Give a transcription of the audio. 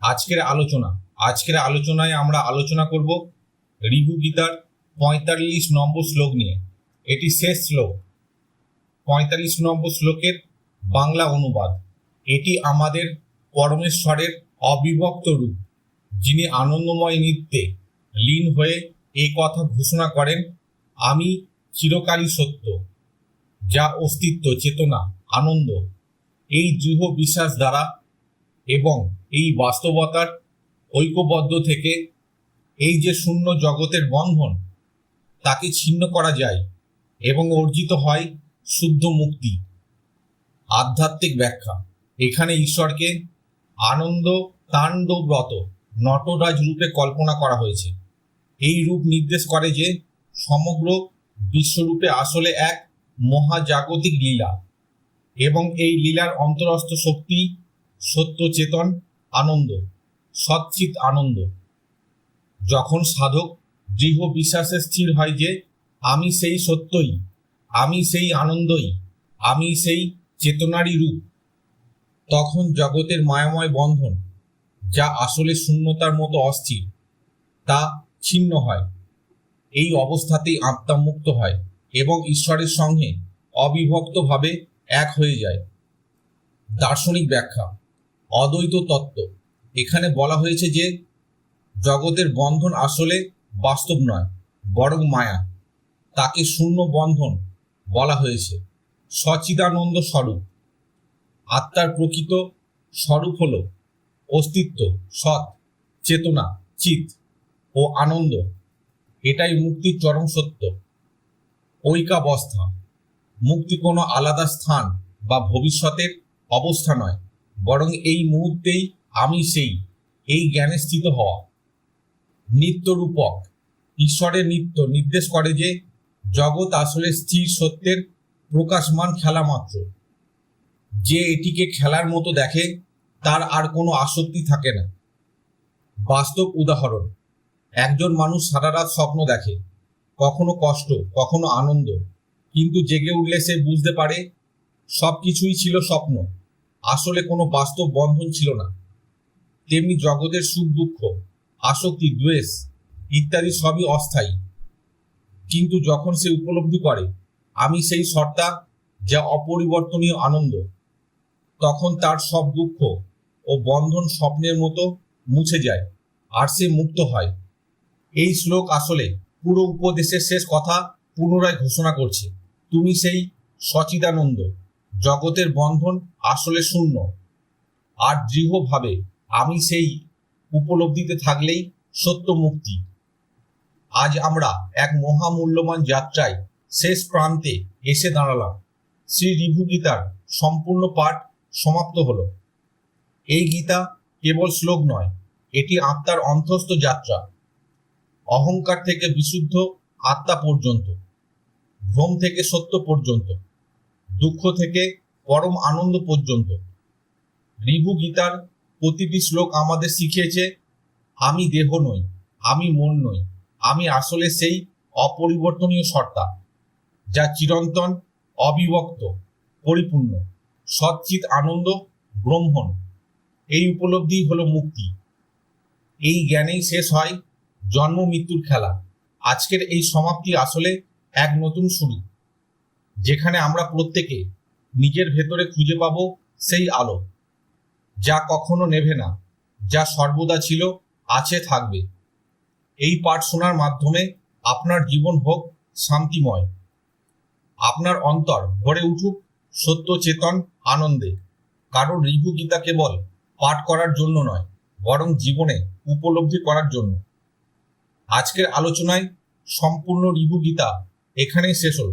আজকের আলোচনা, আজকের আলোচনায় আমরা আলোচনা করব রিভু গীতার পঁয়তাল্লিশ নম্বর শ্লোক নিয়ে। এটি শেষ শ্লোক। পঁয়তাল্লিশ নম্বর শ্লোকের বাংলা অনুবাদ। এটি আমাদের পরমেশ্বরের অবিভক্ত রূপ, যিনি আনন্দময় নৃত্যে লীন হয়ে এই কথা ঘোষণা করেন, আমি চিরকালই সত্য, যা অস্তিত্ব, চেতনা, আনন্দ, এই দৃঢ় বিশ্বাস দ্বারা এবং এই বাস্তবতার ঐক্যবদ্ধ থেকে এই যে শূন্য জগতের বন্ধন, তাকে ছিন্ন করা যায় এবং অর্জিত হয় শুদ্ধ মুক্তি। আধ্যাত্মিক ব্যাখ্যা। এখানে ঈশ্বরকে আনন্দ তাণ্ডব্রত নটরাজ রূপে কল্পনা করা হয়েছে। এই রূপ নির্দেশ করে যে সমগ্র বিশ্বরূপে আসলে এক মহাজাগতিক লীলা এবং এই লীলার অন্তরস্থ শক্তি সত্য চেতন আনন্দ, সচ্চিত আনন্দ। যখন সাধক দৃঢ় বিশ্বাসে স্থির হয় যে, আমি সেই সত্যই, আমি সেই আনন্দই, আমি সেই চেতনারই রূপ, তখন জগতের মায়াময় বন্ধন, যা আসলে শূন্যতার মতো অস্থির, তা ছিন্ন হয়। এই অবস্থাতেই আত্মা মুক্ত হয় এবং ঈশ্বরের সঙ্গে অবিভক্তভাবে এক হয়ে যায়। দার্শনিক ব্যাখ্যা অদ্বৈত তত্ত্ব। এখানে বলা হয়েছে যে, জগতের বন্ধন আসলে বাস্তব নয়, বরং মায়া। তাকে শূন্য বন্ধন বলা হয়েছে। সচিদানন্দ স্বরূপ। আত্মার প্রকৃত স্বরূপ হল অস্তিত্ব, সৎ, চেতনা, চিত ও আনন্দ। এটাই মুক্তির চরম সত্য। ঐকাবস্থা। মুক্তি কোনো আলাদা স্থান বা ভবিষ্যতের অবস্থা নয়। বরং এই মুহূর্তেই আমি সেই, এই জ্ঞানে স্থিত হওয়া। নিত্যরূপক। ঈশ্বরের নিত্য নির্দেশ করে যে, জগৎ আসলে স্থির সত্যের প্রকাশমান খেলা মাত্র। যে এটিকে খেলার মতো দেখে, তার আর কোনো আসক্তি থাকে না। বাস্তব উদাহরণ। একজন মানুষ সারা রাত স্বপ্ন দেখে। কখনো কষ্ট, কখনো আনন্দ। কিন্তু জেগে উঠলে সে বুঝতে পারে সব কিছুই ছিল স্বপ্ন। আসলে কোনো বাস্তব বন্ধন ছিল না। তেমনি জগতের সুখ, দুঃখ, আসক্তি, দ্বেষ ইত্যাদি সবই অস্থায়ী। কিন্তু যখন সে উপলব্ধি করে, আমি সেই সত্তা যা অপরিবর্তনীয় আনন্দ, তখন তার সব দুঃখ ও বন্ধন স্বপ্নের মতো মুছে যায় আর সে মুক্ত হয়। এই শ্লোক আসলে পুরো উপদেশের শেষ কথা পুনরায় ঘোষণা করছে, তুমি সেই সচিদানন্দ। জগতের বন্ধন আসলে শূন্য। আর দৃঢ়ভাবে আমি সেই উপলব্ধিতে থাকলেই সত্য মুক্তি। আজ আমরা এক মহামূল্যবান যাত্রায় শেষ প্রান্তে এসে দাঁড়ালাম। শ্রী রিভু গীতার সম্পূর্ণ পাঠ সমাপ্ত হল। এই গীতা কেবল শ্লোক নয়, এটি আত্মার অন্তস্থ যাত্রা। অহংকার থেকে বিশুদ্ধ আত্মা পর্যন্ত, ভ্রম থেকে সত্য পর্যন্ত। দুঃখ থেকে পরম আনন্দ পর্যন্ত। রিভু গীতার প্রতিটি শ্লোক আমাদের শিখিয়েছে, আমি দেহ নই, আমি মন নই, আমি আসলে সেই অপরিবর্তনীয় সত্তা, যা চিরন্তন, অবিভক্ত, পরিপূর্ণ সচ্চিত আনন্দ, ব্রহ্মণ। এই উপলব্ধি হলো মুক্তি। এই জ্ঞানেই শেষ হয় জন্ম মৃত্যুর খেলা। আজকের এই সমাপ্তি আসলে এক নতুন শুরু। যেখানে আমরা প্রত্যেকে নিজের ভেতরে খুঁজে পাব সেই আলো, যা কখনো নেভে না, যা সর্বদা ছিল, আছে, থাকবে। এই পাঠ শোনার মাধ্যমে আপনার জীবন হোক শান্তিময়। আপনার অন্তর ভরে উঠুক সত্য, চেতন, আনন্দে। কারণ রিভু গীতা কেবল পাঠ করার জন্য নয়, বরং জীবনে উপলব্ধি করার জন্য। আজকের আলোচনায় সম্পূর্ণ রিভু গীতা এখানেই শেষ হল।